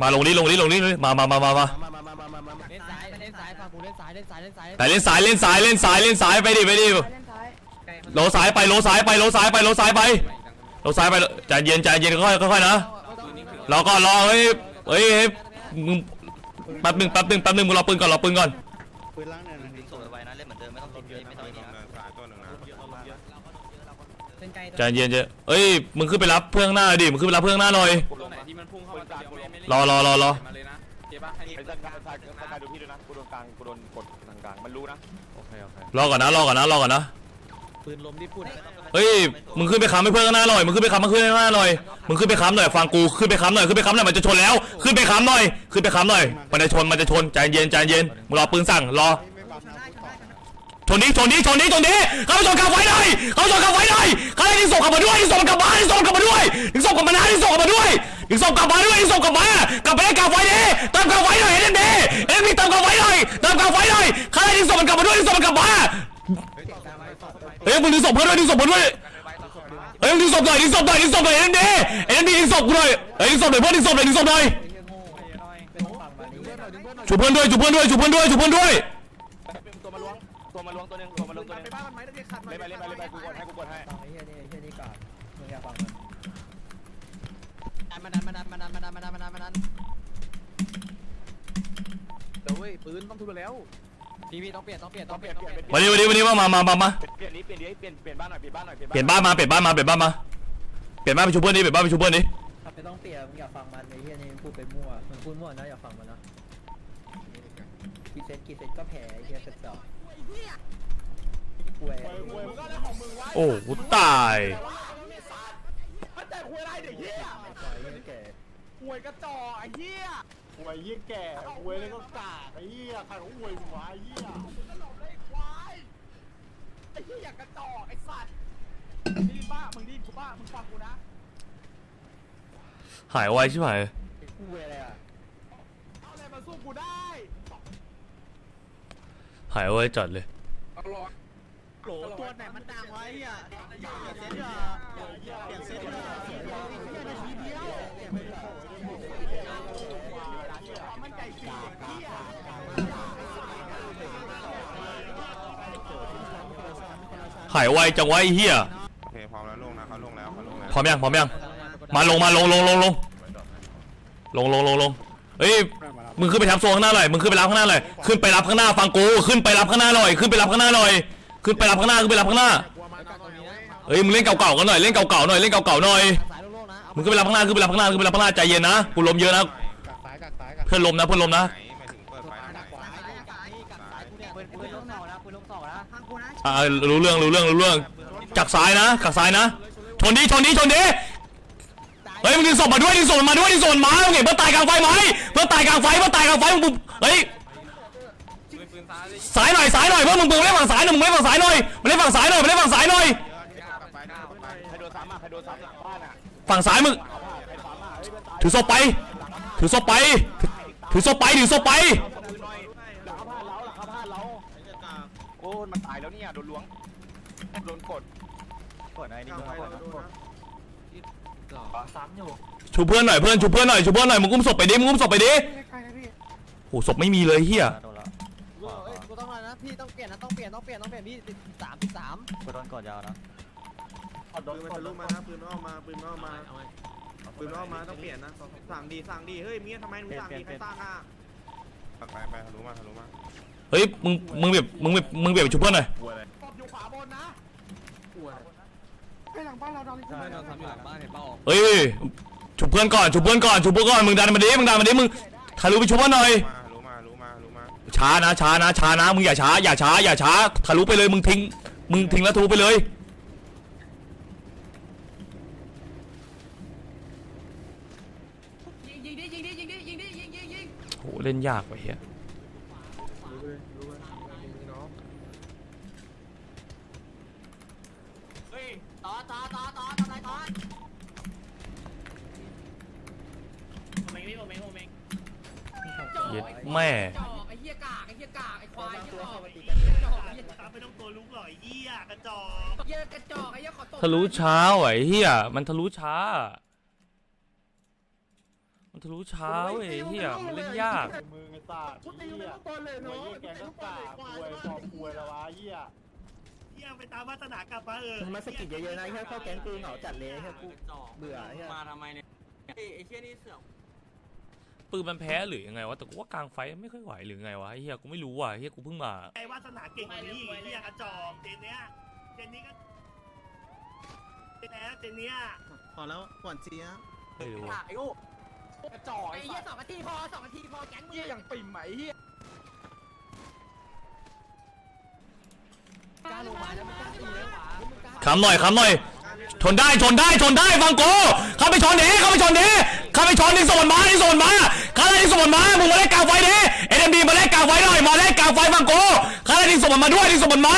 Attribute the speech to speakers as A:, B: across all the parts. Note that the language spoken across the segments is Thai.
A: มาลงนี้ลงนี้ลงนี้เลยมามามามามา
B: มามามามามามา
C: เล่นซ้ายเล่นซ้ายฟังกูเล่นซ้ายเล่นซ้ายเล่นซ้าย
A: แต่เล่นสายเล่นสายเล่นสายเล่นสายไปดิไปดิ
D: เล่นซ้าย
A: โลสายไปโลสายไปโลสายไปโลสายไปโลสายไปใจเย็นใจเย็นค่อยค่อยๆนะรอก่อนรอเฮ้ยเฮ้ยเฮ้ยมึงแป๊บหนึงแป๊บหนึงแป๊บหนึงมึงรอปืนก่อนรอปืนก่อน
B: ปืนล้างเนี่ยนะ
E: ส่งไว้นะเล่นเหมือนเดิมไม่ต้องติดไม่ต้องนี่นะ
F: สายตัวหนึ่งนะ
C: เล่นไกล
A: ใจเย็นเจเอ้ยมึงขึ้นไปรับเพื่อนข้างหน้าดิมึงขึ้นไปรับเพื่อนข้างหน้าหน่อย รอรอรอรอ
G: มาเลยนะเจ๊ป่ะให้
F: ไอ้จัดการจัดการดูพี่ด้วยนะกูโดนกลางกูโดนกดทางกลางมันรู้นะ
G: โอเคโอเค
A: รอก่อนนะรอก่อนนะรอก่อนนะ
C: ปืนลมที่พูด
A: เฮ้ยมึงขึ้นไปค้ำให้เพื่อนข้างหน้าหน่อยมึงขึ้นไปค้ำมาขึ้นข้างหน้าหน่อยมึงขึ้นไปค้ำหน่อยฟังกูขึ้นไปค้ำหน่อยขึ้นไปค้ำหน่อยมันจะชนแล้วขึ้นไปค้ำหน่อยขึ้นไปค้ำหน่อยมันจะชนมันจะชนใจเย็นใจเย็นมึงรอปืนสั่งรอ
B: ไม่บัฟนะพูดต่อ
A: ชนนี้ชนนี้ชนนี้ชนนี้เขาชนกลับไว้หน่อยเขาชนกลับไว้หน่อยเขาให้ดึงศพกลับมาด้วยดึงศพกลับมาดึงศพกลับมาด้วยดึงศพกลับมานะดึงศพกลับมาด้วย ดึงศพกลับมาด้วยดึงศพกลับมากลับไปให้กลับไว้ดิเติมกลับไว้หน่อยเอ็นดีเอ็นดีเติมกลับไว้หน่อยเติมกลับไว้หน่อยเขาให้ดึงศพมันกลับมาด้วยดึงศพมันกลับมาเฮ้ยมึงดึงศพเพื่อนด้วยดึงศพเพื่อนด้วยเฮ้ยดึงศพหน่อยดึงศพหน่อยดึงศพหน่อยเอ็นดีเอ็นดีดึงศพกูหน่อยเฮ้ยดึงศพหน่อยเพื่อนดึงศพหน่อยดึงศพหน่อยชูเพื่อนด้วยชูเพื่อนด้วยชูเพื่อนด้วยชูเพื่อนด้วย
F: ตัวมาล้วงตัวมาล้วงตัวนึงตัวมาล้วงตัวนึง
B: ไปบ้านมันไหมตะกี้ขัด
F: เล่นไปเล่นไปเล่นไปกูกดให้กูกดให้
B: ว้ยปืนต้องทุบไปแล้ว
C: พี่พี่ต้องเปลี่ยนต้องเปลี่ยนต้องเปลี่ยน
F: เปลี่ยนเปลี่ยน
A: วันนี้วันนี้วันนี้มามามามามา
F: เปลี่ยนนี้เปลี่ยนนี้เปลี่ยนเปลี่ยนบ้านหน่อยเปลี่ยนบ้านหน่อย
A: เปลี่ยนบ้านมาเปลี่ยนบ้านมาเปลี่ยนบ้านมาเปลี่ยนบ้านไปชูเพื่อนดิเปลี่ยนบ้านไปชูเพื่อนดิ
C: ถ้าไปต้องเปลี่ยนมึงอย่าฟังมันไอ้เหี้ยนี่พูดไปมั่วมึงพูดมั่วนะอย่าฟังมันนะกี่เซตกี่เซตก็แพ้ไอ้เหี้ยกระจอกป่วย
A: โอ้กูตาย
B: มันแต่คุยอะไรเด็กเหี้ย
C: ปล่อยให้แก่
B: หวยกระจอกไอ้เหี้ย หวยยี่แก่หวยแล้วก็กาไอ้เหี้ยใครเขาหวยหัวไอ้เหี้ยขนมเลยควายไอ้เหี้ยอยากกระจอกไอ้สัตว์นี่บ้ามึงนี่กูบ้ามึงฟังกูนะ
A: หายไวใช่ไหม
C: ป่วอะไรอะ
B: เอาอะไรมาสู้กูได้
A: หายไวจัดเลย
B: โหลตัวไหนมันดังไว้อะเปลี่ยนเซตอะเปลี่ยนเซตอะมัน หา
A: ยไวจังวะไอ้เหี้ย
F: โอเคพร้อมแล้วลงนะเขาลงแล้วเขาลงแล้ว
A: พร้อมยังพร้อมยังมาลงมาลงลงลงลงลงลงลงลงเฮ้ยมึงขึ้นไปทับโซนข้างหน้าหน่อยมึงขึ้นไปรับข้างหน้าหน่อยขึ้นไปรับข้างหน้าฟังกูขึ้นไปรับข้างหน้าหน่อยขึ้นไปรับข้างหน้าหน่อยขึ้นไปรับข้างหน้าขึ้นไปรับข้างหน้าเฮ้ยมึงเล่นเก่าๆกันหน่อยเล่นเก่าๆหน่อยเล่นเก่าๆหน่อย
C: สายโล่งๆนะ
A: มึงขึ้นไปรับข้างหน้าขึ้นไปรับข้างหน้าขึ้นไปรับข้างหน้าใจเย็นนะกูลมเยอะนะ
B: กักซ้ายกักซ้ายกัก
A: เพื่อนลมนะเพื่อนลมนะ
C: อ่า
A: รู้เรื่องรู้เรื่องรู้เรื่องกักซ้ายนะกักซ้ายนะ ชนดิชนดิชนดิเฮ้ยมึงดึงศพมาด้วยดึงศพมาด้วยดึงศพมามึงเห็นเพื่อนตายกลางไฟไหมเพื่อนตายกลางไฟเพื่อนตายกลางไฟมึงเฮ้ย
G: ปืนปืนซ้ายเลย
A: สายหน่อยสายหน่อยเพื่อนมึงมึงเล่นฝั่งซ้ายหน่อยมึงเล่นฝั่งซ้ายหน่อยมึงเล่นฝั่งซ้ายหน่อยมึงเล่นฝั่งซ้ายหน่อย
F: ใครโดนซ้ำอะใครโดนซ้ำหลังบ้านอะ
A: ฝั่งซ้ายมึงถือศพไป ถือศพไป ถือศพไปถือศพไป
F: โอ้มันตายแล้วเนี่ยโดนล้วงโดนกดกดอะไรนี่กดกด
A: ชูเพื่อนหน่อยเพื่อนชูเพื่อนหน่อยชูเพื่อนหน่อยมึงอุ้มศพไปดิมึงอุ้มศพไปดิโอ้ศพไม่มีเลยเฮีย
C: กูต้องอะไรนะพี่ต้องเปลี่ยนนะต้องเปลี่ยนต้องเปลี่ยนต้องเปลี่ยนพี่สามสาม
E: กูโดนกดยาวนะ
H: ปืนมันทะลุมานะปืนมันออกมาปืนมันออกมาปืนมันออกมาต้องเปลี่ยนนะสั่งดีสั่งดีเฮ้ยเมียทำไมมึงสั่งดีใครสั่งอะ
F: ไปไปทะลุมาทะลุมา
A: เฮ้ยมึงมึงแบบมึงแบบมึงแบบชูเพื่อนหน่อย
B: ตบอยู่ขวาบนนะ
G: ไม่เราทำอยู่หลังบ้านเห็นเปล่า
A: เฮ้ยชูเพื่อนก่อนชูเพื่อนก่อนชูเพื่อนก่อนมึงดันมาดิมึงดันมาดิมึงทะลุไปชูเพื่อนหน่อย
F: มาทะลุมาทะลุมาทะลุมา
A: ช้านะช้านะช้านะมึงอย่าช้าอย่าช้าอย่าช้าทะลุไปเลยมึงทิ้งมึงทิ้งแล้วทะลุไปเลย
D: ยิงยิงดิยิงดิยิงดิยิงดิยิงยิงยิง
A: โหเล่นยากว่ะเฮีย
D: ต่อต่อต่อต่อทำไรต่อผมเองพี่ผมเองผมเองจ่อ
A: เย็ดแม่
D: ไอ้เหี้ยกากไอ้เหี้ยกากไอ้ควายไอ้จ่อไอ้เหี้ยจ่อไอ้เหี้ย
I: ไม่ต้องตัวลุกหรอกไอ้เหี้ยกระจอก
D: เหี้ยกระจอกไอ้เหี้ยขอตบ
A: ทะลุช้าว่ะไอ้เฮียมันทะลุช้า มันทะลุช้าเว้ยไอ้เฮียมันเล่นยาก
B: มึงไอ้ตว์
H: กูตีม่
B: ย
H: ต้องบอลเลยเนาะ
B: แกงก็กากควยฟอร์มควยแล้ววะเหี้ย
I: เหี้ยไปตามวาสนากลับมาเออ
C: มาสกิดเยอะๆนะแค่เข้าแก๊งกูเหงาจัดเลยแค่กูเบื่อเหี้ย
G: มาทำไมเนี่ยไอ้เชี่ยนี่เสือก
A: ปืนมันแพ้หรือยังไงวะแต่กูว่ากลางไฟไม่ค่อยไหวหรือไงวะไอ้เฮียกูไม่รู้ว่ะไอ้เฮียกูเพิ่งมา
I: ไอ้วาสนาเก่งกว่านี้อีกเหี้ยกระจอกเจนเนี้ยเจนนี้ก็เจนแล้วเจนเนี้ย
G: พอแล้วหวานเจี๊ยบ
A: ไม่รู้ว่ะ
B: ไอ้โอ้กระจอก
C: ไอ้
B: ไอ้
C: เหี้
B: เหี้
C: ย
B: ย
C: สองนาทีพอสองนาทีพอแก๊งมึง
B: เหี้ยอย่างปิ่มไหมเหี้ย
C: กล้าลงมาแล้วมึงกล้าตีแล้วมึงกล้า
A: คำหน่อยคำหน่อยชนได้ชนได้ชนได้ฟังกูเข้าไปชนดิเข้าไปชนดิ เข้าไปชนดิส่งมันมาดิส่งมันมาข้าอะไรดิส่งมันมามึงมาเล่นกลางไฟดิเอ็มดีมาเล่นกลางไฟหน่อยมาเล่นกลางไฟฟังกูข้าอะไรดิส่งมันมาด้วยดิส่งมันมา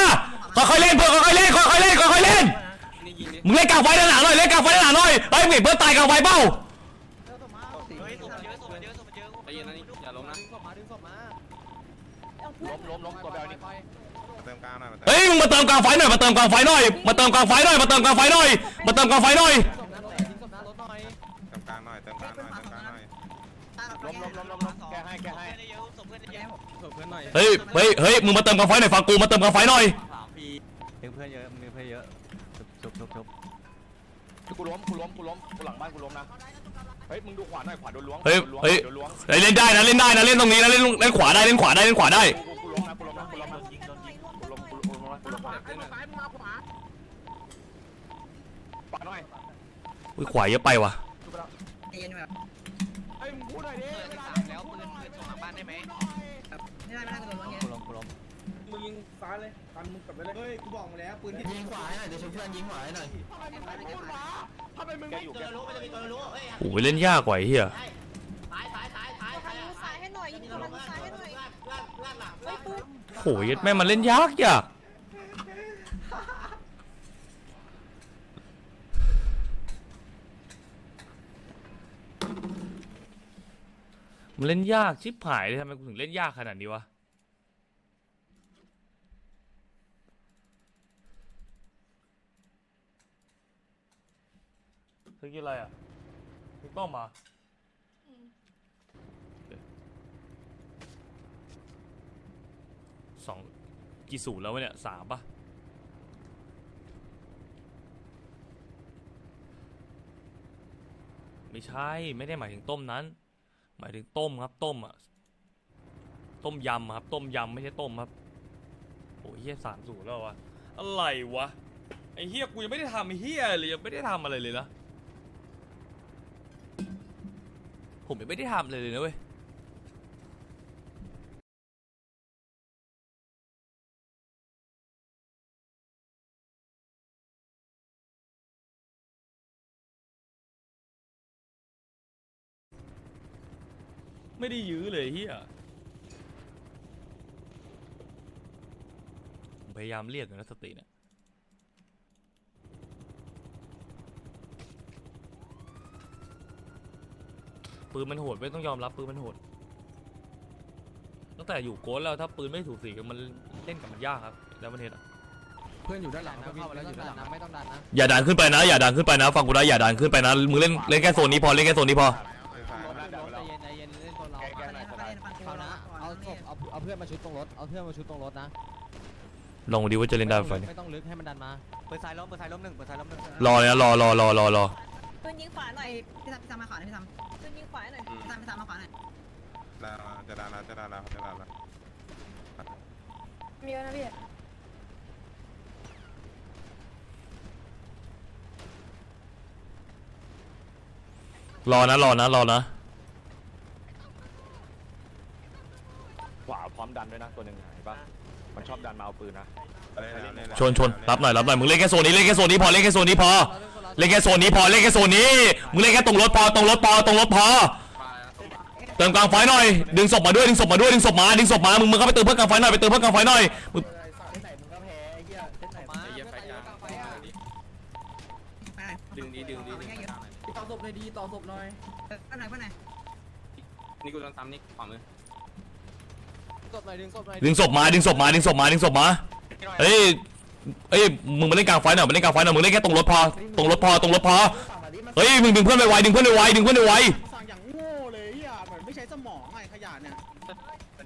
A: ค่อยๆเล่นเพื่อนค่อยๆเล่นค่อยๆเล่นค่อยๆเล่นมึงเล่นกลางไฟด้านหลังหน่อยเล่นกลางไฟด้านหลังหน่อยเฮ้ยมึงเพื่อนตายกลางไฟเปล่า
E: เฮ้ยมึงมา
F: เติ
H: มกางหน่อย
A: เฮ้ยมึงมาเติมกลางไฟหน่อยมาเติมกลางไฟหน่อยมาเติมกลางไฟหน่อยมาเติมกลางไฟหน่อยมาเติมกลางไฟ
H: หน่อย
F: ล้มล้มล้มล้มล้มแกให้แกให้
E: เยอะส่งเพื่อนเยอะ
G: เพื่อนหน่อย
A: เฮ้ยเฮ้ยเฮ้ยมึงมาเติมกลางไฟหน่อยฟังกูมาเติมกลางไฟหน่อย
G: สามปี
E: ดึงเพื่อนเยอะดึงเพื่อนเยอะชุบชุบชุบ
F: กูล้มกูล้มกูล้มกูหลังบ้านกูล้มนะเฮ้ยมึงดูขวาหน่อยขวาโดนล้วง
A: เฮ้ย
F: โดนล้วง
A: เฮ้ย
F: โดนล้วง
A: เฮ้ยเล่นได้นะเล่นได้นะเล่นตรงนี้นะเล่นเล่นขวาได้เล่นขวาได้เล่นขวาได้
F: กูกูล้มนะกูล้มนะกูล้มนะกูล้มกูล้มกูล้มนะกูล้มนะ
H: ไอ้มาซ้ายมึงมาขวา
F: ขวาหน่อย
A: อุ้ยขวาเยอะไปว่ะ
H: ซ้ายเลยกันมึงกลับไปเลยเฮ้ยกูบอกมาแล้วปืนที่
C: ยิงขวาหน่อยเดี๋ยวช่วยเพื่อนยิงขวาหน่อย
B: ทำไมมึง
F: แก
B: ไม่
F: อยู่
B: เจ
F: แก
B: อรู้มันจะมีตัวรู้เอ้ย
A: โอ้ยเล่นยากกว่าไอ้เฮีย
I: ตายตายตายตาย
J: ทางมือซ้ายให้หน่อยยิงทางมือซ้ายให้หน่อย
I: ลาดลาดลาดหลัง
J: เฮ้ยปืน
A: โหยแม่งมันเล่นยากยากมันเล่นยากชิบหายเลยทำไมกูถึงเล่นยากขนาดนี้วะ เธอกินอะไรอะมีต้มมาสองกี่สูตรแล้ววะเนี่ยสามปะไม่ใช่ ไม่ได้หมายถึงต้มนั้น หมายถึงต้มครับ ต้มอะ ต้มยำครับ ต้มยำไม่ใช่ต้มครับโอ้ยเฮียสามสูตรแล้ววะอะไรวะไอ้เฮียกูยังไม่ได้ทำไอ้เฮียเลยยังไม่ได้ทำอะไรเลยนะ ผมยังไม่ได้ทำเลยเลยนะเว้ยไม่ได้ยื้อเลยเฮียผมพยายามเรียกอยู่นะสติเนี่ย ปืนมันโหดไม่ต้องยอมรับปืนมันโหด ตั้งแต่อยู่โกนแล้วถ้าปืนไม่ถูกสีกันมันเล่นกับมันยากครับ แล้วมันเห็นอะ
C: เพื่อนอยู่ด้านหลังนะเข้ามาแล้วอยู่ด้านหลังไม่ต้องดันนะ
A: อย่าดันขึ้นไปนะ อย่าดันขึ้นไปนะฟังกูนะอย่าดันขึ้นไปนะมึงเล่นเล่นแค่โซนนี้พอเล่นแค่โซนนี้พอ
F: ล้มแล้วดันไปแล้ว
C: เย็นใจเย็นเล่นตัวเรา
F: แกแกหน่อยสบาย
C: เขานะเอาศพเอาเอาเพื่อนมาชุดตรงรถเอาเพื่อนมาชุดตรงรถนะ
A: ลองดูว่าจะเล่นได้ไฟเนี่ย
C: ไม่ต้องลึกให้มันดันมา
E: ปืนซ้ายล้มปืนซ้ายล้มหนึ่งปืนซ้ายล้มหนึ่ง
A: รอเลยนะรอรอรอรอรอ
J: ปืนยิงขวาหน่อย
C: พี่ทำพี่ทำมาขวาพี่ทำ
J: ปืนยิงขวาหน่อย
C: พี่ทำพี่ทำมาขวาหน่อย
H: จะดันแล้วจะดันแล้วจะดันแล้ว
J: มีเยอะนะพี่
A: รอนะรอนะรอนะ
F: ขวาพร้อมดันด้วยนะตัวหนึ่งเห็นปะมันชอบดันมาเอาปืนนะ
A: ชนชนรับหน่อยรับหน่อยมึงเล่นแค่โซนนี้เล่นแค่โซนนี้พอเล่นแค่โซนนี้พอ เล่นแค่โซนนี้พอเล่นแค่โซนนี้มึงเล่นแค่ตรงรถพอตรงรถพอตรงรถพอเติมกลางไฟหน่อย ดึงศพมาด้วยดึงศพมาด้วยดึงศพมาดึงศพมามึงมึงเข้าไปเติมเพื่อนกลางไฟหน่อยไปเติมเพื่อนกลางไฟหน่อยมึง
C: เส้นไหนมึงก็แพ้ไอ้เหี้ยเส้นไหนมา
G: ไอ้เหี้ยไฟกลางดึงดีดึงดีดึงกลางหน่อย
C: ต่อศพหน่อยดีต่อศพหน่อยไปไหนไปไหน
G: นี่กูโดนซ้ำนี่ขวามือ
C: ศพหน่อยดึงศพหน่อย
A: ดึงศพมาดึงศพมาดึงศพมาดึงศพมาเฮ้ย เฮ้ยมึงมาเล่นกลางไฟหน่อยมาเล่นกลางไฟหน่อยมึงเล่นแค่ตรงรถพอตรงรถพอตรงรถพอเฮ้ยมึงดึงเพื่อนไปไวดึงเพื่อนไปไวดึงเพื่อนไปไว
B: สั่งอย่างโง่เลยเลยเฮียเหมือนไม่ใช้สมองไงขยะเนี่ย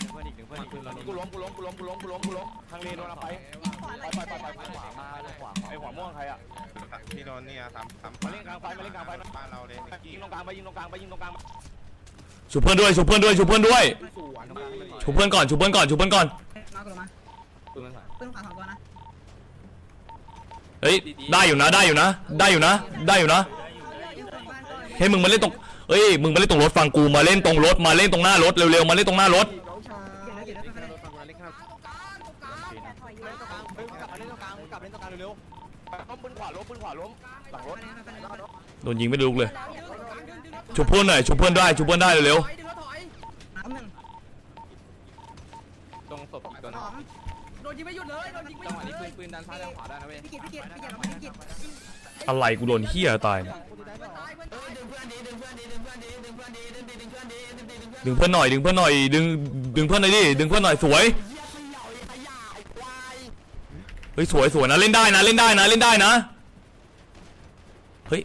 E: ดึงเพื่อนอีกดึงเพื่อนอีก
F: กูล้มกูล้มกูล้มกูล้มกูล้มกูล้มทางเลนโดนเอาไป
J: ยิงขวาหน่อย
F: ไปไปไปไปขวามาขวาไอ้หัวม่วงใครอะ
H: พี่โดนนี่ทำทำ
F: มาเล่นกลางไฟมาเล่นกลางไฟ
H: บ้านเราเลย
F: ยิงตรงกลางไปยิงตรงกลางไปยิงตรงกลาง
A: ชุบเพื่อนด้วยชุบเพื่อนด้วยชุบเพื่อนด้วย
B: สวน
A: ชุบเพื่อนก่อนชุบเพื่อนก่อนชุบเพื่อนก่อน
J: มากูลงมา
G: ปืนมันใส่
J: ปืนขวาสองตัวนะ
A: เฮ้ยได้อยู่นะได้อยู่นะ ได้อยู่นะ ได้อยู่นะ
J: อยู่ตรงบ้านก่อน
A: เฮ้ยมึงมาเล่นตรงเอ้ยมึงมาเล่นตรงรถฟังกูมาเล่นตรงรถมาเล่นตรงหน้ารถเร็วๆมาเล่นตรงหน้ารถ
J: เดี๋ยวนะเดี๋ยวนะค่อยๆเล่นแต่ถอยอยู่ตรงกลาง
E: เฮ้ยกลับมาเล่นตรงกลางกลับมาเล่นตรงกลางเร็ว
F: ล้มปืนขวาล้มปืนขวาล้มหลังรถ
A: โดนยิงไม่ได้ลุกเลยชุบเพื่อนหน่อยชุบเพื่อนได้ชุบเพื่อนได้เร็ว
J: น้ำหนึ่ง
G: ตรงศพอีกตัวนึง
J: โดนยิงไม่หยุดเลยโดนยิงไม่ห
G: จัง
J: ยุ
G: ห
J: ด
G: วะ
J: เล
G: นี้ ปื
J: ย
G: นปืนดันซ้ายดันขวาได้นะเว้ย
J: พี่กิตพี่กิตพี่กิตเรามาพี่กิต
A: ๆอะไรกูโดนเฮียตาย
J: ตายเพื่อนตาย
C: ดึงเพื่อนดีดึงเพื่อนดีดึงเพื่อนดีดึงเพื่อนดีดึงดีดึงเพื่อนดีดึงดีดึงเพื่อน
A: ดึงเพื่อนหน่อยดึงเพื่อนหน่อยดึงดึงเพื่อนหน่อยดิดึงเพื่อนหน่อยสวยเฮ้ยสวยสวยนะเล่นได้นะเล่นได้นะเล่นได้นะเฮ้ย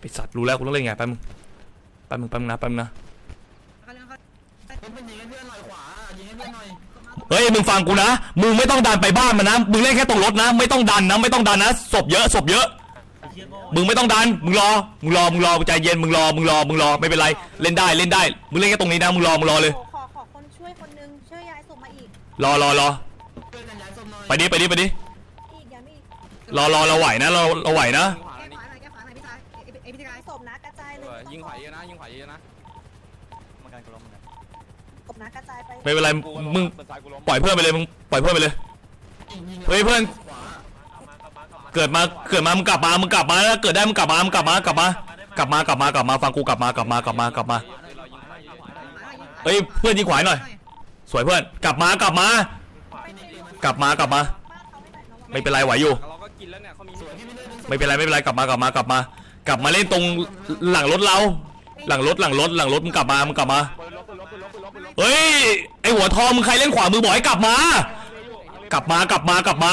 A: ไปสัตว์รู้แล้วกูต้องเล่นไงแป๊บมึงแป๊บมึงแป๊บมึงนะแป๊บมึงนะ
J: เขาเล่นเขา
C: เพื่อนยิงให้เพื่อนหน่อยขวายิงให้เพื่อนหน่อย
A: เฮ้ยมึงฟังกูนะ มึงไม่ต้องดันไปบ้านมันนะ มึงเล่นแค่ตรงรถนะ ไม่ต้องดันนะ ไม่ต้องดันนะศพเยอะศพเยอะ มึงไม่ต้องดัน มึงรอ มึงรอ มึงรอใจเย็น มึงรอ มึงรอ มึงรอ ไม่เป็นไร เล่นได้ เล่นได้ มึงเล่นแค่ตรงนี้นะ มึงรอ มึงรอเลย
J: ขอขอคนช่วยคนนึงช่วยย้ายศพมาอีก
A: รอรอรอ
C: เพื่อนกันย้ายศพหน่อย
A: ไปดิ ไปดิ ไปดิ
J: อีกอย่ามี
A: รอรอเราไหวนะ เรา เราไหวนะ
J: ไม่
A: เป็นไรมึง
F: ปล่
A: อยเพื่อนไปเลยมึงปล่อยเพื่อนไปเลยเฮ้ยเพื่อนเกิดมาเกิดมามึงกลับมามึงกลับมาแล้วเกิดได้มึงกลับมามึงกลับมากลับมากลับมากลับมากลับมาฟังกูกลับมากลับมากลับมากลับมา
G: เฮ้
A: ยเพื่อนยิงขวายหน่อย สวยเพื่อนกลับมากลับมา กลับมากลับมา ไม่เป็นไรไหวอยู่ ไม่เป็นไรไม่เป็นไรกลับมากลับมากลับมา กลับมาเล่นตรงหลังรถเรา หลังรถหลังรถหลังรถมึงกลับมามึงกลับมา เฮ้ย ไอหัวทองมึงใครเล่นขวามือบ่อยกลับมา กลับมากลับมากลับมา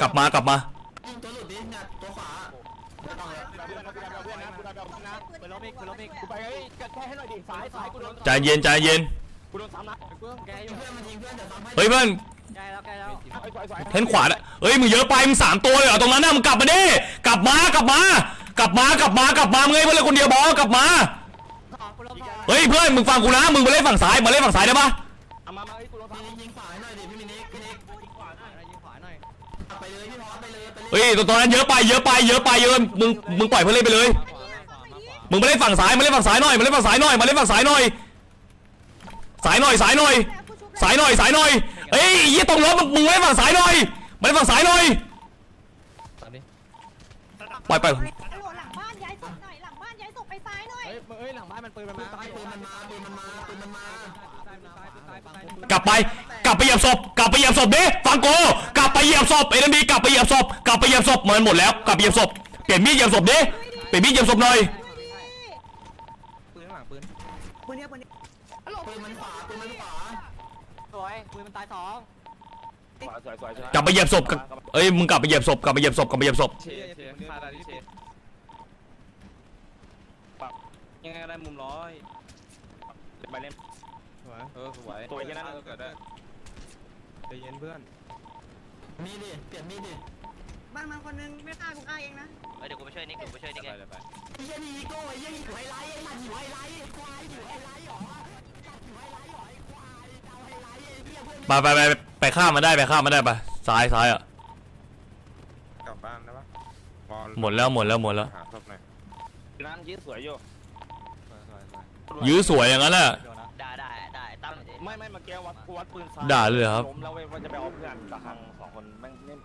A: กลับมากลับมา
F: ใจ
A: เย็นใจเย็น
C: เฮ้
A: ยเพื่อนเล่นขวาน่ะเฮ้ยมึงเยอะไปมึงสามตัวเลยเหรอตรงนั้นน่ะมึงกลับมาดิ กลับมากลับมา กลับมากลับมากลับมามึงไเพื่อนคนเดียวบอกกลับมา เฮ้ยเพื่อนมึงฟังกูนะมึงมาเล่นฝั่งซ้ายมาเล่นฝั่งซ้ายได้ปะ
F: เอามามาไอ้กูโดน
C: พี่
F: ซ้ำ
C: นิกยิงขวาให้หน่อยดิพี่มินิกพี่นิก
E: ยิงขวาหน่อยยิงขวาหน่อย
C: ไปเลยพี่พอไปเลยไปเลย
A: เฮ้ยตรงนั้นเยอะไปเยอะไปเยอะไปเยอะมึงมึงปล่อยเพื่อนเล่นไปเลย
E: ขวามาขวามาขวา
A: มึงมาเล่นฝั่งซ้ายมาเล่นฝั่งซ้ายหน่อยมาเล่นฝั่งซ้ายหน่อยมาเล่นฝั่งซ้ายหน่อยสายหน่อยสายหน่อย สายหน่อยสายหน่อยเฮ้ยยี่ตรงรถมึงมึงมาเล่นฝั่งซ้ายหน่อยมาเล่นฝั่งซ้ายหน่อยปล่อยไป
J: ไอ้หั
E: ฮ้ยเฮ้ยหลังบ้านมันปืนมันมา
C: ตายปืนมันมาปืนมันมาปืนมันมา
A: กลับไป กลับไปเหยียบศพ กลับไปเหยียบศพดิฟังกูกลับไปเหยียบศพเอ็นบีกลับไปเหยียบศพ กลับไปเหยียบศพมันหมดแล้ว กลับไปเหยียบศพ เปลี่ยนมีดเหยียบศพดิเปลี่ยนมีดเหยียบศพหน่อย
E: ปืนข้างหลังปืน
J: ปืนเนี้ยปืนเนี้ย
C: ปืนมันขวาปืนมันขวา
E: สวยปืนมันตายสอง
F: สวยสวยสวย
A: กลับไปเหยียบศพกับเอ้ยมึงกลับไปเหยียบศพ กลับไปเหยียบศพ กลับไปเหยียบศพ
G: เชเชคาดาดิเชยัง ไงก็ได้มุมร้อย
F: ไปเล่น
G: เออสวย
F: สวยแค่นั้น
G: เกิดได้
H: ใจเย็นเพื่อน
C: มีดิ เปลี่ยนมีดดิ
J: บ้านมันคนนึงไม่ฆ่ากูฆ่าเองนะ
E: เดี๋ยวกูไปช่วยนิกเดี๋ยวกูไปช่วยนิก
G: ไป
E: เอง
G: เลยไป
C: ไอ้เหี้ยนี่อีโก้ไอ้เหี้ยนี่อยู่ไฮไลท์ไอ้มันอยู่ไฮไลท์ไอ้ควายอยู่ไฮไลท์หรออยู่ไฮไลท์หรอไอ้ควายเอาไฮไลท์ไอ้เหี้ยเพื่อน
A: ไปไปไปไปข้ามมาได้ไปข้ามมาได้ไปซ้ายซ้ายอะ
H: กลับบ้านได้ปะบอล
A: หมดแล้วหมดแล้วหมดแล้ว
H: หาศพหน่อย
F: น้ำยืดสวยอยู่
A: ยื้อสวยอย่างนั้นแหละ
E: ได้ได้ได้ตั้ม
F: ไม่ไม่เมื่อกี้วัดกูวัดปืนซ้าย
A: ด่าเลยเหรอครับ
F: ล้มแล้วเว้ยว่าจะไปเอาเพื่อนกับทางสองคนแม่งเล่น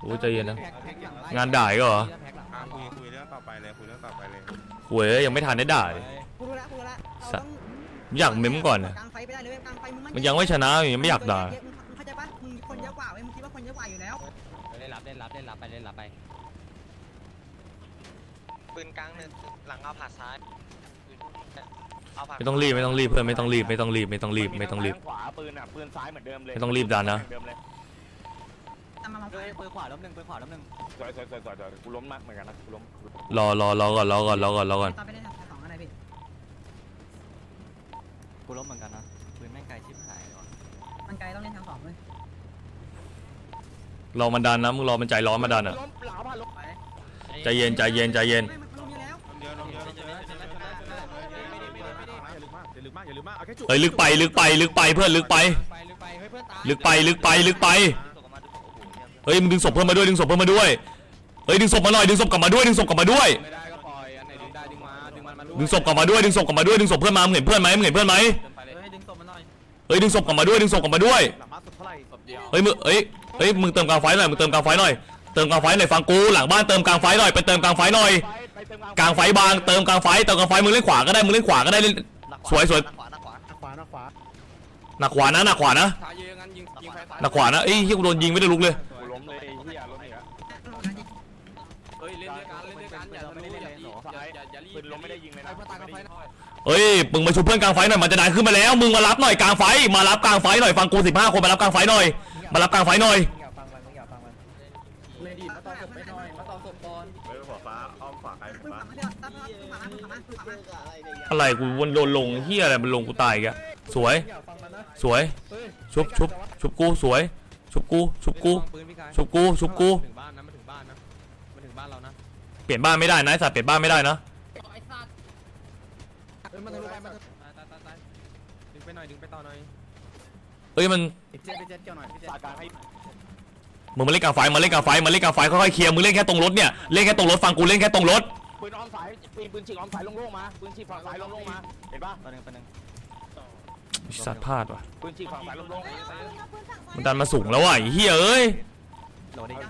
A: โอ้ยใจเย็นนะ งานด่าอีก็เหรอ
H: อะคุยคุยเรื่องต่อไปเลยคุยเรื่องต่อไปเลย
A: หวยยังไม่ทันได้ด่าเลย
J: กูรู้ละกูรู้ละเรา
A: สัต
J: ต้
A: ว์
J: อง
A: อยากเม้มก่อนนะ
J: กลางไฟไปได้เลยกลางไฟมึง
A: มันยังไม่ชนะยังไม่อยากด่า
J: มึงเข้าใจปะมึงคนเยอะกว่าเว้ยมึงคิดว่าคนเยอะกว่าอยู่แล้ว
E: เล่นรับเล่นรับเล่นรับไปเล่นรับไป
F: ปืนกลางหนึ่งหลังเอาผ่าซ้าย เอาผ่า
A: ไม่ต้องรีบไม่ต้องรีบเพื่อนไม่ต้องรีบไม่ต้องรีบไม่ต้องรีบไม่ต้องรีบ
F: ขวาปืนอะปืนซ้ายเหมือนเดิมเลย
A: ไม่ต้องรีบดันนะ
F: เหมือเดิมเลย
J: ตามมามา
E: เฮ้ยปืนขวาล้มหนึ่งปืนขวาล้มหนึ่ง
F: สวยสวยสวยสวยสวยกูล้มมากเหมือนกันนะกูล้ม
A: รอรอรอก่อนรอก่อนรอก่อนรอก่อน
J: ตามไปได้ทางสองอะไรพี่
E: กูล้มเหมือนกันนะปืนแม่งไกลชิบหายว่ะ
J: มันไกลต้องเล่นทางสองเลย
A: รอมันดันนะมึงรอมันใจร้อนมาดันอะ
B: ล้มหลังผ่านล้ม
A: ใจเย็นใจเย็นใจเย็น
J: ไม่มันลงอยู่แล้ว
H: เดี๋ยวเดี๋ยวเดี๋ยวอย่าลึกมากอย่าลึกมากอย่าลึกมาก เฮ้
A: ยลึกไปลึกไปลึกไปเพื่อนลึกไป ลึกไปลึกไปลึกไปเฮ้ยมึงดึงศพเพิ่มมาด้วยดึงศพเพิ่มมาด้วยเฮ้ยดึงศพมาหน่อยดึงศพกลับมาด้วยดึงศพกลับมาด้วย
G: ดึง
A: ศพกลับมาด้วยดึงศพกลับมาด้วยดึงศพเพื่อนมามึงเห็นเพื่อนไหมมึงเห็นเพื่อนไหม
G: เฮ้
C: ยดึงศพ
A: กลับมาด้วยดึงศพกลับมาด้วย
H: เฮ้
A: ยมึงเฮ้ยเฮ้ยมึงเติมกลางไฟหน่อยมึงเติมกลางไฟหน่อยเติมกลางไฟหน่อยฟังกูหลังบ้านเติมกลางไฟหน่อยไปเติมกลางไฟหน่อยกลางไฟบางเติมกลางไฟเติมกลางไฟมึงเล่นขวาก็ได้มึงเล่นขวาก็ได้ เล่นสวยสวย
E: ขวาหน้าขวา
B: ขวาหน้าขวา
A: หนักขวานะหนักขวานะ
G: ท้ายเยอะงั้นยิงยิงไฟซ้าย
A: หนักขวานะเอ้ยเฮียกูโดนยิงไม่ได้ลุกเลย
F: กูล้มเลยไอ้เหี้ยล้มอีกแล้ว
G: เฮ้ยเล่นด้วยกันเล่นด้วยกันอย่าทะลุอย่ารีบอย่าอย่าอย่ารีบ
F: ปืนล้มไม่ได้ยิงเลยนะ
A: เฮ้ยมึงมาชุบเพื่อนกลางไฟหน่อยมันจะดันขึ้นมาแล้วมึงมารับหน่อยกลางไฟมารับกลางไฟหน่อยฟังกูสิบห้าคนมารับกลางไฟหน่อยมารับกลางไฟหน่อย
C: อะ
A: ไรกูวนโดนลงเฮียอะไรมันลงกูตายอีกอะสวย
C: อย่าฟังมันนะ
A: สวย
C: เฮ้ย
A: ชุบชุบชุบกูสวย ชุบกู ชุบกู
G: ปืนพี่กาย
A: ชุบกู ชุบกู
G: ถึงบ้านนะมาถึงบ้านนะมาถึงบ้านเรานะ
A: เปลี่ยนบ้านไม่ได้นะไอ้สัตว์เปลี่ยนบ้านไม่ได้นะ
C: เฮ้ยมันทะลุไปมันทะลุ
G: ตายตายตายตายดึงไปหน่อยดึงไปต่อหน่อย
A: เฮ้ยมัน
C: เจ็ดไปเจ็ดเกี่ยวหน่อยพี่เจ็ด
B: สาดการให้
A: มึงมาเล่นกลางไฟมาเล่นกลางไฟมาเล่นกลางไฟค่อยๆเคลียร์มึงเล่นแค่ตรงรถเนี่ยเล่นแค่ตรงรถฟังกูเล่นแค่ตรงรถ
B: ปืนออมสายปืนปืนฉีกออมสายลงโล่งมาปืนฉีกฝั่งสายลงโล่งมาเห็นปะ
E: ตัวหนึงตัวหนึง
A: ไอ้สัตว์พลาดว่ะ
B: ปืนฉีกฝั่งสายลงโล่ง
A: มันดันมาสูงแล้วว่ะไอ้เฮียเอ้ย
E: โหลดได้ยิง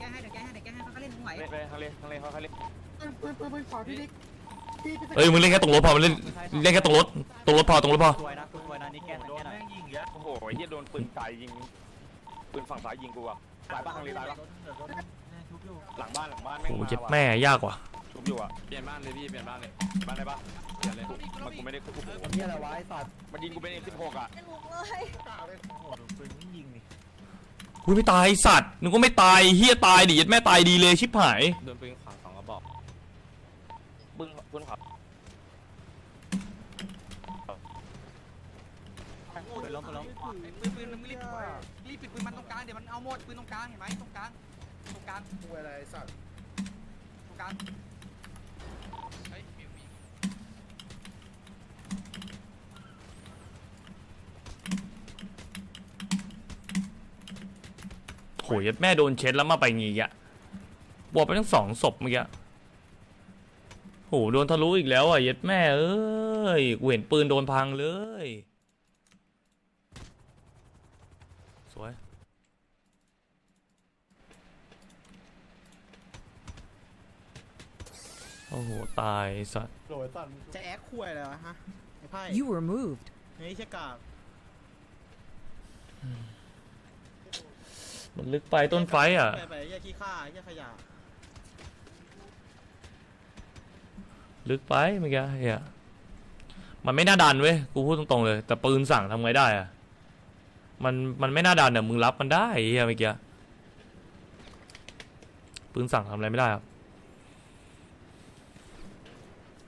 J: แก้ให้เดี๋ยวแก้ให้เดี๋ยวแก้ให้เขาก็เล่นไหว
B: เล่นไปทางเลทางเลทางเล
J: ปืนปืนปืนขอพี่ดิ
A: เอ้ยมึงเล่นแค่ตรงรถพอมันเล่นเล่นแค่ตรงรถตรงรถพอตรงรถพอ
E: สวยนะสวยนะนี่แก้หน่อยแก้หน่อย
F: โอ้โหไอ้เหี้ยโดนปืนไกลยิงปืนฝั่งซ้ายยิงกูอะตายบ้านทางเลตายปะหลังบ้านหลังบ้าน
A: โอ้
F: แม่ง
A: โหเจ็บ
F: มาว่ะ
A: แม่ยากว่ะ
F: ชุบอยู่อะ
G: เปลี่ยนบ้านเลยพี่เปลี่ยนบ้านเลย
F: บ้านได้ปะ
G: เปลี่ยนเลย
F: มันกูไม่ได้กู
C: เฮียอะไรวะไอ้สัตว์
F: มันยิงกูเป็น M16 อะ
A: กูไม่ตายไอ้สัตว์นึกว่าไม่ตายเฮียตายดิยัดแม่ตายดีเลยชิบหาย
G: โดนปืนขวาสองกระบอก
F: ปืนปืนขับ
E: ปืนล้มปืนล้ม
J: ปืนปืนมึงรีบรีบปิดปืนมันตรงกลางเดี๋ยวมันเอาหมดปืนตรงกลางเห็นไหมตรงกลางตรงกลาง
H: กูอะไรสัตว์
J: ตรงกลาง
A: โห ยัดแม่โดนเช็ดแล้วมาไปงี้อะบวกไปทั้งสองศพเมื่อกี้โหโดนทะลุอีกแล้วอะยัดแม่เอ้ยกูเห็นปืนโดนพังเลย สวย โอ้โห ตายไอ้สัตว์
B: โดยสั่น
H: จะแอคคุยอะไรวะฮะไอ้ไพ่
J: You were moved
H: เฮ้ยเชี่ยกากมั
A: มันลึกไปต้นไฟอะ
H: ไปไปเหี้ยขี้ข้าเหี้ยขยะ
A: ลึกไปเมื่อกี้เฮียมันไม่น่าดันเว้ย กูพูดตรงๆเลย แต่ปืนสั่งทำไงได้อะมันมันไม่น่าดันเนี่ยมึงรับมันได้เฮียเมื่อกี้ปืนสั่งทำอะไรไม่ได้ครับ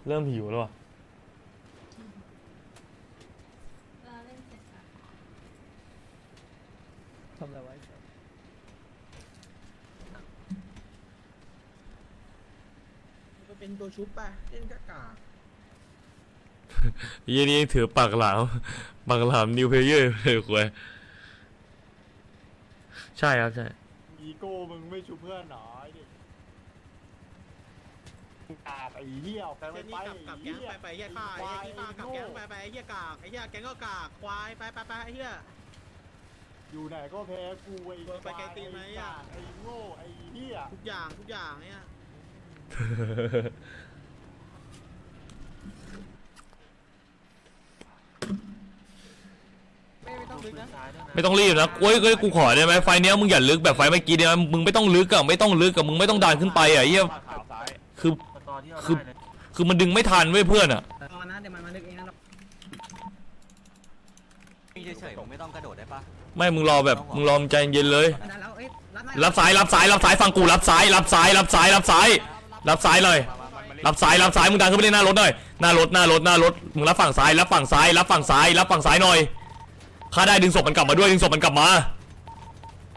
A: เริ่มหิวแล้วอะ
C: ทำอะไรไว้สัตว์
H: ก็เป็น ตัวชุบป่ะเล่นกากา
A: ยี่นี่ถือปากหลามปากหลามนิวเพเยอร์เลยคุยใช่ครับใช่
B: อีโก้มึงไม่ชูเพื่อนหนอไอ้ดิกากไอ้เหี้ยเอาแก
H: เจ
B: ไป
H: นนี่
B: ไป
H: กับกับ
B: ไอ้
H: แก๊ง
B: เหี้ย
H: ไปไปเหี้ยข้าไอ้เหี้ยขี้ข้ากับแก๊งไปไปไอ้เหี้ยกากไอ้เหี้ยแก๊งก็กากควายไปไปไปไอ้เหี้ย
B: อยู่ไหนก็แพ้กูไอ้
H: โดนไปไกลตีนไหมอะ
B: ไอ้โง่ไอ้เหี้ย
H: ทุกอย่างทุกอย่างเนี่ย
C: ไม่ต้องลึกนะ
A: ไม่ต้องรีบนะเว้ยเว้ยกูขอได้ไหมไฟเนี้ยมึงอย่าลึกแบบไฟเมื่อกี้เนี่ยมึงไม่ต้องลึกอะไม่ต้องลึกอะมึงไม่ต้องดันขึ้นไปอะเฮีย
F: ขาวซ้าย
A: คือคือคือมันดึงไม่ทันเว้ยเพื่อนอะ
J: รอนะเดี๋ยวมันมาลึกเองนะ
E: มีเฉยๆผมไม่ต้องกระโดดได้ปะ
A: ไม่มึงรอแบบมึงรอมงใจเย็นเลย
J: ได้แล้วเอ้ยรับ
A: รับซ้ายรับซ้ายรับซ้ายฟังกูรับซ้ายรับซ้ายรับซ้ายรับซ้ายรับซ้ายเลย
F: มามามันมาเล่น
A: รับซ้ายรับซ้ายมึงดันขึ้นไปเล่นหน้ารถหน่อยหน้ารถหน้ารถหน้ารถมึงรับฝั่งซ้ายรับฝั่งซ้ายรับฝั่งซ้ายรับฝั่งซ้ายหน่อย ข้าได้ดึงศพมันกลับมาด้วยดึงศพมันกลับมา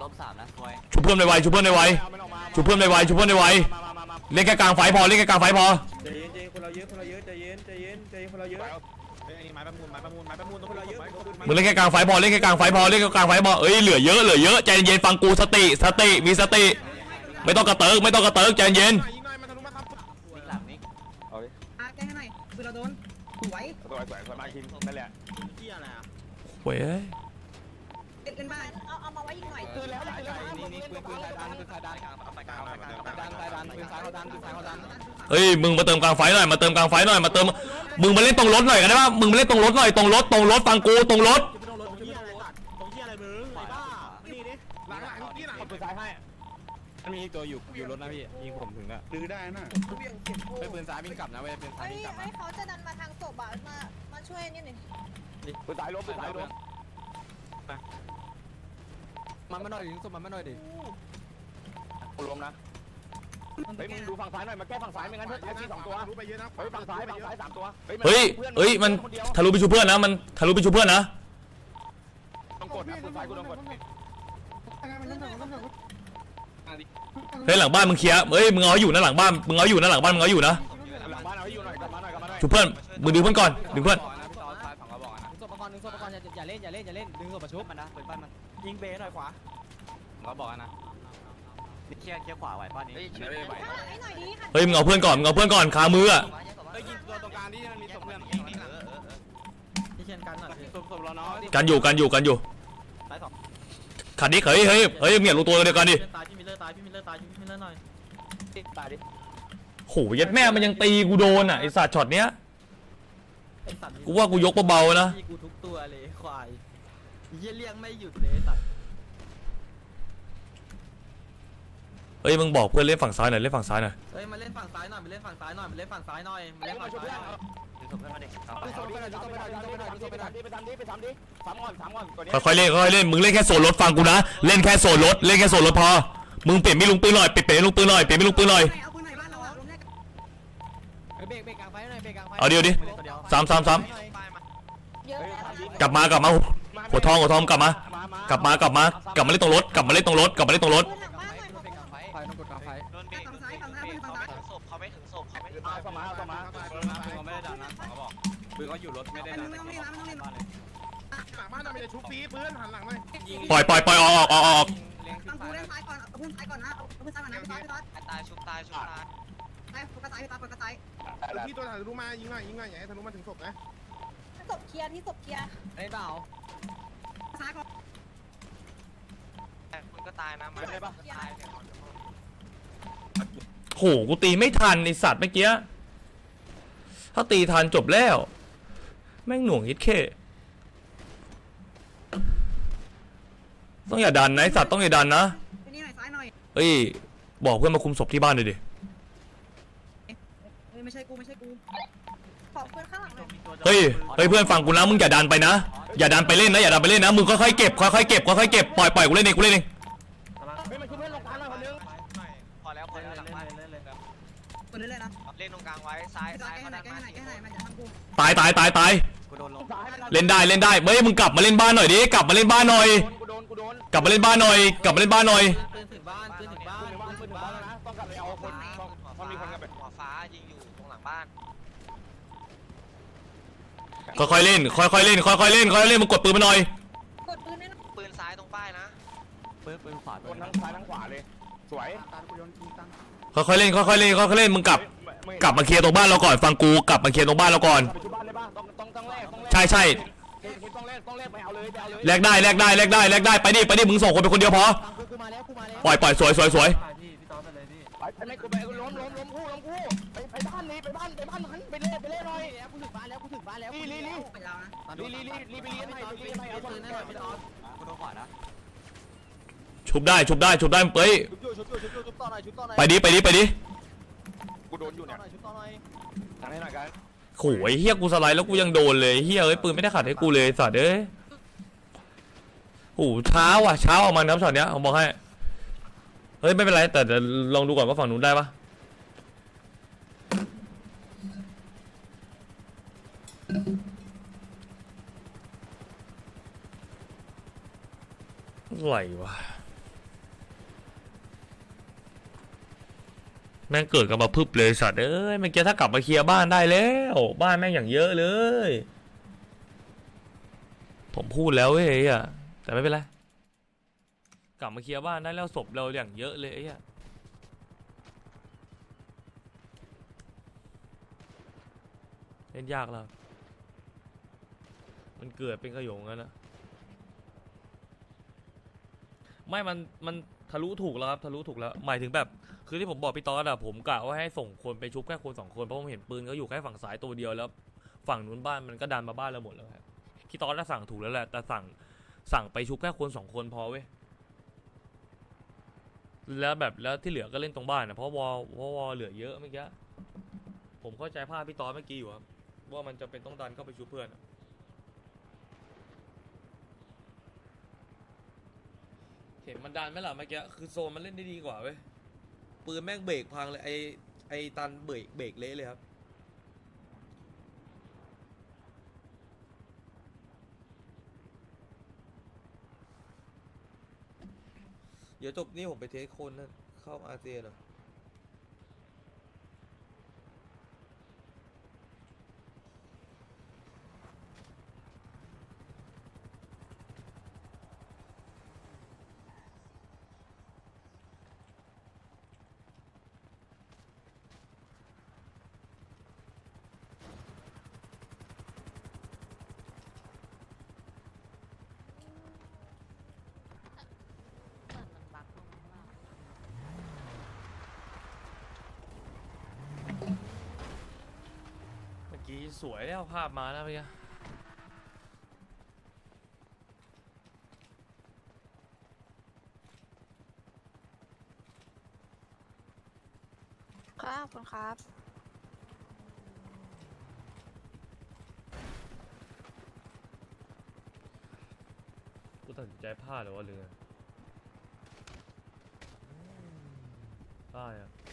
E: ลบสามนะควย
A: ชุบเพื่อนไวๆชุบเพื่อนไว
F: เอามันออกมา
A: ๆชุบเพื่อนไวๆชุบเพื่อนไว
F: มามามามา
A: ๆเล่นแค่กลางไฟพอเล่นแค่กลางไฟพอ
H: ใจเย็นใจเย็นคนเราเยอะคนเราเยอะใจเย็นใจเย็นใจเย็นคนเราเยอะเฮ้ยอันนี้ไม้ประมูลไม้ประมูลไม้ประมูลต้องคนเราเยอะ
A: มึงเล่นแค่กลางไฟพอเล่นแค่กลางไฟพอเล่นแค่กลางไฟพอเอ้ยเหลือเยอะเหลือเยอะใจเย็นๆฟังกูสติสติมีสติ ไม่ต้องกระเติกไม่ต้องกระเติกใจเย็น
H: ยิงหน่อยมันทะลุมาทำ
E: นิกหลังนิก
F: เอาดิ
J: อะแก้ให้หน่อยปืนเราโดนสวย
F: สวยสวยสวยมากคิงนั่นแหละ
H: เหี้ยอะไรอะ
A: เว้ย
J: เล่นกันบ้านเอาเอามาไว้อีกหน่อย
F: คือแล้วคือแล้ว
J: นี่นี่ปืนปืนสายดันปืนสายดัน
F: เอาไปกลางเอาไปกลางเอาไปกลาง
J: สายดันปืนสายเขาดันปืนสายเขาดัน
A: เฮ้ยมึงมาเติมกลางไฟหน่อยมาเติมกลางไฟหน่อยมาเติมมึงมาเล่นตรงรถหน่อยกันได้ปะมึงมาเล่นตรงรถหน่อยตรงรถตรงรถฟังกูตรงรถ
H: จะไปโดนรถตรงเหี้ยอะไรสัตว์ตรงเหี้ยอะไรมึงไอ้บ้านี่ดิหลังหลังที่หลัง
F: กดปืนซ้ายให้
G: มันมีอีกตัวอยู่อยู่รถนะพี่ยิงผมถึงอะ
H: ดื้อได้น่ะ
G: ไปปืนซ้ายวิ่งกลับนะเว้ยปืนซ้าย
K: เฮ้ย
G: วิ่งกลับ
K: ให้
G: นะ
K: เขาจะดันมาทางศพอะมามาช่วยนี่หนึ่ ง
F: ปืนซ้ายล้มปืนซ้ายล้ม
G: มันมาหน่อยดิส่งมันมาหน่อยดิ
F: กูล้มนะเฮ้ยมึงดูฝั่งซ้ายหน่อยมาแก้ฝั่งซ้ายไม่งั้นเพื่อนทีสองตัว
H: รู้ไปเยอะนะ
F: เฮ้ยฝั่งซ้ายฝั่งซ้ายสามตัว
A: เฮ้ยเฮ้ยมันทะลุไปชูเพื่อนนะมันทะลุไปชูเพื่อนนะ
F: ต้องกดนะปืนซ้ายกูต้องกด
A: เฮ้ยหลังบ้านมึงเคลียร์เฮ้ยมึงเอาให้อยู่นะหลังบ้านมึงเอาให้อยู่นะหลังบ้านมึงเอาให้อยู่นะ
F: หลังบ้านเอาให้อยู่หน่อยกลับมาหน่อยกลับมาหน่อย
A: ชูเพื่อนมึงดึงเพื่อนก่อนดึงเพื่อน
J: ล่นอย่าเล่นอย่าเล่นดึงศพมาชุ
E: ชุ
J: บบ
E: มันนะปืนบ้านมัน
J: ยิงเบสหน่อยขวา
G: เราบอกนะ
E: นี่เคลียร์เคลียร์ขวาไหวป่ะนี่
G: ไม่ไหว
K: ข้างหลังให้หน่อยดิค่ะ
A: เฮ้ยมึงเอาเพื่อนก่อนมึงเอาเพื่อนก่อนคามืออะ
G: เฮ้ยยิงตัวตรงกลางที่มันมีศพเพื่อน
C: ที่เชียนกันหน่อยพี่
G: ศพศพเราเนาะ
A: กันอยู่กันอยู่กันอยู่ขัดดิเฮ้ยเฮ้ยเฮ้ยมึงอย่ารู้ตัวเดียวกันดิ
C: ตายพี่มิลเลอร์ตายพี่มิลเลอร์ตายพี่มิลเลอร์หน่อย
F: ตายดิ
A: โหยัดแม่มันยังตีกูโดนอะไอสัตว์ช็อตเนี้ย
C: ไอสัตว์
A: กูว่ากูยกเบาๆนะ
C: พี่กูทุกตัวเลยควาย เยี่ยเลี้ยงไม่หยุดเลยสัตว์
A: เฮ้ยมึงบอกเพื่อนเล่นฝั่งซ้ายหน่อยเล่นฝั่งซ้ายหน่อย
C: เฮ้ยมาเล่นฝั่งซ้ายหน่อยมาเล่นฝั่งซ้ายหน่อยมาเล่นฝั่งซ้ายหน่อยมาเล่นฝั่งซ้ายหน่อย
E: ดึงศพเพื่อนมาดิเอาไป
F: ไปทำดิไปทำดิไปทำดิไปทำดิไปทำดิสามก่อนสามก่อนกดนี้
A: ค่อยๆเล่นค่อยๆเล่นมึงเล่นแค่โซนรถฟังกูนะเล่นแค่โซนรถเล่นแค่โซนรถพอมึงเปลี่ยนไม่ลุงปืนหน่อยเปลี่ยนเปลี่ยนไม่ลุงปืนหน่อยเปลี่ยนไม่ลุงปืนหน่อย
J: เอาปืนไหนบ้านเราอะลงแรกเบรกเบรกกลางไฟหน่อยเบรกกลางไฟ
A: เอาเดียวดิสามสามสาม
K: เยอะแล้วนะ
A: กลับมากลับมา หัวทองหัวทองกลับมา กลับมากลับมากลับมาเล่นตรงรถกลับมาเล่นตรงรถกลับมาเล่นตรงรถ
K: ปืนหลังบ้านหน่อยบอก
J: ไฟ
K: ว่า
J: ต้องกดกลางไฟ
D: โดนเบรก
J: ฝั่งซ้ายฝั่งซ้ายปืนฝั่งซ้าย
D: ศพเขาไม่ถึงศพเขาไม่ถึง
F: เอาสมาสมา
G: ปืนเขาไม่ได้ดันนะเขาบอกปืนเขาอยู่รถไม่ได้
J: อัน
G: ดั
J: นึ
G: น
J: งไม่ต้องเล่นนะไม่ต้องเล่น
H: หลังบ้านเราไม่ได้ชุบฟรีปืนหันหลังหน่อย
A: ปล่อยปล่อยปล่อยออกออกออกออก
G: เลี้ยง
J: ฟังกูเล่นซ้ายก่อนเอาปืนซ้ายก่อนนะเอาปืนซ้ายก่อนนะพี่ต๊อดพี่ต๊อด
D: ตายชุบตายชุบตาย
J: ซ้ายโฟกัสซ้ายพี่ต๊อดโฟกัสซ้าย
H: พี่ตัวทะลุมายิงหน่อยยิงหน่อยอย่าให้ทะลุมาถึงศพนะ
K: ศพเคลียร์ที่ศพเคลียร์
C: ไอ้เปล่า
J: ซ้ายก่อน
D: มันก็ตายนะมันได้ปะตายเนี่ย
A: โหกูตีไม่ทันไอสัตว์เมื่อกี้ ถ้าตีทันจบแล้ว แม่งหน่วงยิดเคต้องอย่าดันนะไอสัตว์ต้องอย่าดันนะ
J: ไปนี่หน่อยซ้ายหน่อย
A: เฮ้ยบอกเพื่อนมาคุมศพที่บ้านเลยดิ
J: เฮ้ยไม่ใช่กูไม่ใช่กู
K: ขอ ปืนข้างหลังหน่อย
A: เฮ้ยเฮ้ยเพื่อนฟังกูนะมึงอย่าดันไปนะ อย่าดันไปเล่นนะอย่าดันไปเล่นนะมึงค่อยๆเก็บค่อยๆเก็บค่อยๆเก็บปล่อยปล่อยกูเล่นเองกูเล่นเอง
F: เฮ้ยมันคือเพื่อนลงกลางหน่อยคนนึง
D: พอแล้วพอแล้วหลังบ้าน
C: เล่นเลย
J: กดเรื่อยๆนะ
D: เล่นตรงกลางไว้ซ้าย
J: พี่ต๊อด
D: ซ้าย
J: แก้
D: เขา
J: ให้หน่
D: ดั
J: อย
D: น
J: แก้
D: มา
J: ให้หน่อยแก้ให้หน่อยมันจะทำกู
A: ตายตายตายตาย
E: กูโดนลง
A: เล่นได้เล่นได้เฮ้ยมึงกลับมาเล่นบ้านหน่อยดิกลับมาเล่นบ้านหน่อย
F: กูโดนกูโดน
A: กลับมาเล่นบ้านหน่อย กลับมาเล่นบ้านหน่อย
C: ปืนถึ
F: ค่
D: อย
A: ๆเล่น ค่อยๆเล่น ค่อยๆเล่น ค่อยๆเล่นมึงกดปืนมาหน่อย
K: กดปืนให้หน่อย
D: ปืนซ้ายตรงป้ายนะ
E: ปืนปืนขวา
F: ค
E: ตัวนนึ
F: ทั้
E: ง
F: งซ้ายทั้งขวาเลย สวย
A: ค่อยๆเล่น ค่อยๆเล่น ค่อยๆเล่น มึงกลับ กลับมาเคลียร์ตรงบ้านเราก่อน ฟังกู กลับมาเคลียร์ตรงบ้านเราก่อน
F: ไปที่บ้านได้ป่ะต้องต้องต้องแลกต้องแลก
A: ใช่ใช่
F: ต้องแลกต้องแลกไปเอาเลยไปเอาเลย
A: แลกได้แลกได้แลกได้แลกได้ ไปดิ ไปดิ มึงส่งคนไปคนเดียวพอ
J: ฟังกูกูมาแล้วกูมาแล้ว
A: ปล่อยปล่อยสวยสวยสวย
C: พี่พี่ต๊อดไปเลยพี่
F: ไปไปไม่กูไปล้มล้มล้มคู่ล้มคู่ไปไปบ้านนี้ไปบ้านไปบ้านนั้นไปเล่ไปเล่หน่อย
J: แล้วกูถึงบ้านแล้วกูถึง บ้านแล้ว
F: ลีลีลี
J: ไปแล้วนะ
F: ลีลีลีลีไปเลี้ยงให้ลีไปเอาคน
C: ปืน
F: นั้
C: ให้
F: น
C: หน่อยพี่ต๊อด
E: กูโดนขวานะ
A: ชุบได้ชุบได้ชุบได้เฮ้ย
C: ชุบอยู่ชุบอยู่ชุบอยู่ชุบต่อหน่อยชุบต่อหน่อย
A: ไปดิไปดิไปดิ
F: กูโดนอยู่
C: ต่อ
F: เนี่ย
C: หน่อยชุบต่อหน่อย
F: ทางนี้หน่อยกัน
A: โหยเฮียกูสไลด์แล้วกูยังโดนเลยเฮียเอ้ยปืนไม่ได้ขัดให้กูเลยสัตว์เอ้ยโอ้โหเช้าอะเช้าออกมาครับช็อตเนี้ยผมบอกให้เฮ้ยไม่เป็นไรแต่เดี๋ยวลองดูก่อนว่าฝั่งนู้นได้ปะ ไหววะแม่งเกิดกันมาพึบเลยสัตว์เอ้ยเมื่อกี้ถ้ากลับมาเคลียร์บ้านได้แล้ว บ้านแม่งอย่างเยอะเลย ผมพูดแล้วเว้ยอ้อะแต่ไม่เป็นไรกลับมาเคลียร์บ้านได้แล้วศพเราอย่างเยอะเลยไอ้อะเล่นยากแล้ว มันเกิดเป็นขโยงกันนะไม่มันมันทะลุถูกแล้วครับทะลุถูกแล้วหมายถึงแบบ คือที่ผมบอกพี่ตอสอะผมกะว่าให้ส่งคนไปชุบแค่คนสองคนเพราะผมเห็นปืนเขาอยู่แค่ฝั่งซ้ายตัวเดียวแล้ว ฝั่งนู้นบ้านมันก็ดันมาบ้านเราหมดแล้วครับพี่ตอสน่ะสั่งถูกแล้วแหละแต่สั่งสั่งไปชุบแค่คนสองคนพอเว้ยแล้วแบบแล้วที่เหลือก็เล่นตรงบ้านนะเพราะวอเพราะวอเหลือเยอะเมื่อกี้ผมเข้าใจภาพพี่ตอสเมื่อกี้อยู่ครับว่ามันจะเป็นต้องดันเข้าไปชุบเพื่อนอะ เห็นมันดันไหมล่ะเมื่อกี้คือโซนมันเล่นได้ดีกว่าเว้ยปืนแม่งเบรกพังเลยไอไอตันเบรกเบรกเละเลยครับเดี๋ยวจบนี่ผมไปเทสคนนะเข้าอาเซียนเหรอเมื่อ กี้สวยแล้วภาพมาแล้วเมื่อกี้
K: ครับคุณครับ
A: กูตัดสินใจพลาดหรือว่าเรือพลาดอะ